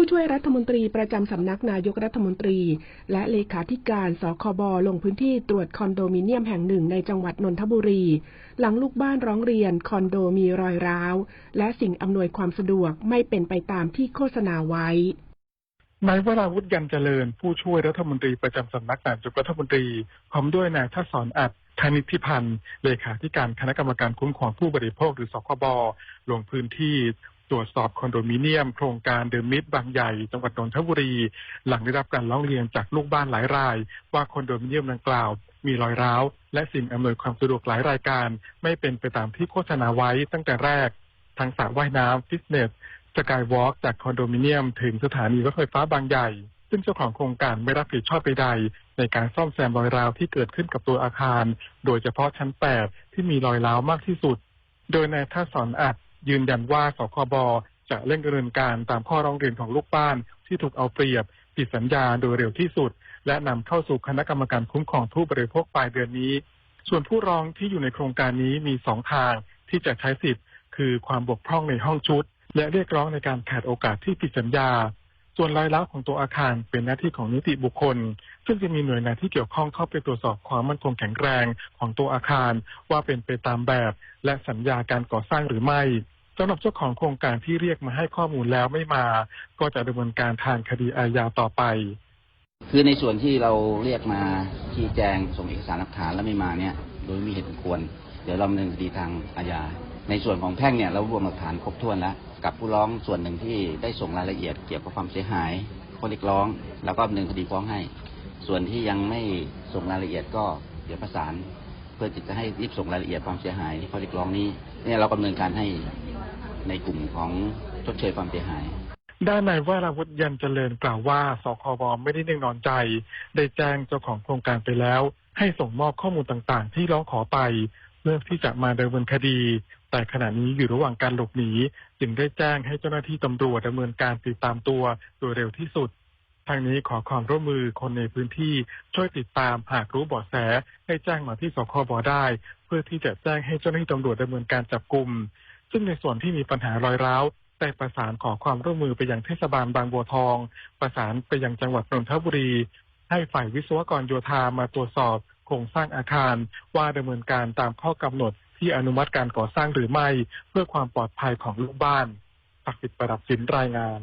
ผู้ช่วยรัฐมนตรีประจำสำนักนายกรัฐมนตรี และเลขาธิการสคบลงพื้นที่ตรวจคอนโดมิเนียมแห่งหนึ่งในจังหวัดนนทบุรี หลังลูกบ้านร้องเรียนคอนโดมีรอยร้าว และสิ่งอำนวยความสะดวกไม่เป็นไปตามที่โฆษณาไว้นายวราวุฒิยันเจริญ ผู้ช่วยรัฐมนตรีประจำสำนักนายกรัฐมนตรีพร้อมด้วยนายทัศนอัดธนิติพันธ์เลขาธิการคณะกรรมการคุ้มครองผู้บริโภคหรือสคบลงพื้นที่ ตรวจสอบคอนโดมิเนียม โครงการเดอะมิดบางใหญ่ จังหวัดนนทบุรี หลังได้รับการร้องเรียนจากลูกบ้านหลายราย ว่าคอนโดมิเนียมดังกล่าว มีรอยร้าว และสิ่งอำนวยความสะดวกหลายรายการ ไม่เป็นไปตามที่โฆษณาไว้ตั้งแต่แรก ทั้งสระว่ายน้ำฟิตเนสสกายวอล์กจากคอนโดมิเนียมถึงสถานีรถไฟฟ้าบางใหญ่ ซึ่งเจ้าของโครงการไม่รับผิดชอบใดในการซ่อมแซมรอยร้าวที่เกิดขึ้นกับตัวอาคาร โดยเฉพาะชั้น 8 ที่มีรอยร้าวมากที่สุด โดยนายท่าสอนอัด ยืนยันว่าสคบจะเร่งดำเนินการตามข้อร้องเรียนของลูกบ้านที่ถูกเอาเปรียบผิดสัญญาโดยเร็วที่สุด และนำเข้าสู่คณะกรรมการคุ้มครองผู้บริโภคปลายเดือนนี้ ส่วนผู้ร้องที่อยู่ในโครงการนี้มีสองทางที่จะใช้สิทธิ์ คือความบกพร่องในห้องชุด และเรียกร้องในการขาดโอกาสที่ผิดสัญญา ส่วนรายล้าของตัวอาคารเป็นหน้าที่ของนิติบุคคล ซึ่งจะมีหน่วยงานที่เกี่ยวข้องเข้าไปตรวจสอบความมั่นคงแข็งแรงของตัวอาคาร ว่าเป็นไปตามแบบ และสัญญาการก่อสร้างหรือไม่ สำหรับเจ้าของโครงการที่เรียกมาให้ข้อมูลแล้วไม่มา ก็จะดำเนินการทางคดีอาญาต่อไป คือในส่วนที่เราเรียกมาชี้แจงส่งเอกสารหลักฐานแล้วไม่มาเนี่ย โดยมีเหตุควร เดี๋ยวเราดำเนินคดีทางอาญาในส่วนของแพ่งเนี่ยเรารวมหลักฐานครบถ้วนแล้ว กับผู้ร้องส่วนหนึ่งที่ได้ส่งรายละเอียดเกี่ยวกับความเสียหายข้อเรียกร้อง แล้วก็ดำเนินคดีฟ้องให้ ส่วนที่ยังไม่ส่งรายละเอียดก็เดี๋ยวประสาน เพื่อที่จะให้รีบส่งรายละเอียดความเสียหายข้อเรียกร้องนี้เนี่ยเราดำเนินการให้ ในกลุ่มของชดเชยความเสียหาย ด้านนายวราวุฒิยันเจริญกล่าวว่าสคบไม่ได้นิ่งนอนใจ ได้แจ้งเจ้าของโครงการไปแล้ว ให้ส่งมอบข้อมูลต่างๆ ที่ร้องขอไปเพื่อที่จะมาดำเนินคดี แต่ขณะนี้อยู่ระหว่างการหลบหนี จึงได้แจ้งให้เจ้าหน้าที่ตำรวจดำเนินการติดตามตัวโดยเร็วที่สุดทางนี้ขอความร่วมมือคนในพื้นที่ช่วยติดตามหากรู้เบาะแสให้แจ้งมาที่สคบได้ เพื่อที่จะแจ้งให้เจ้าหน้าที่ตำรวจดำเนินการจับกลุ่ม ซึ่งในส่วนที่มีปัญหารอยร้าวได้ประสานขอความร่วมมือไปยังเทศบาลบางบัวทอง ประสานไปยังจังหวัดนนทบุรี ให้ฝ่ายวิศวกรโยธามาตรวจสอบโครงสร้างอาคาร ว่าดำเนินการตามข้อกำหนดที่อนุมัติการก่อสร้างหรือไม่ เพื่อความปลอดภัยของลูกบ้านศักดิ์สิทธิ์ประดับสินรายงาน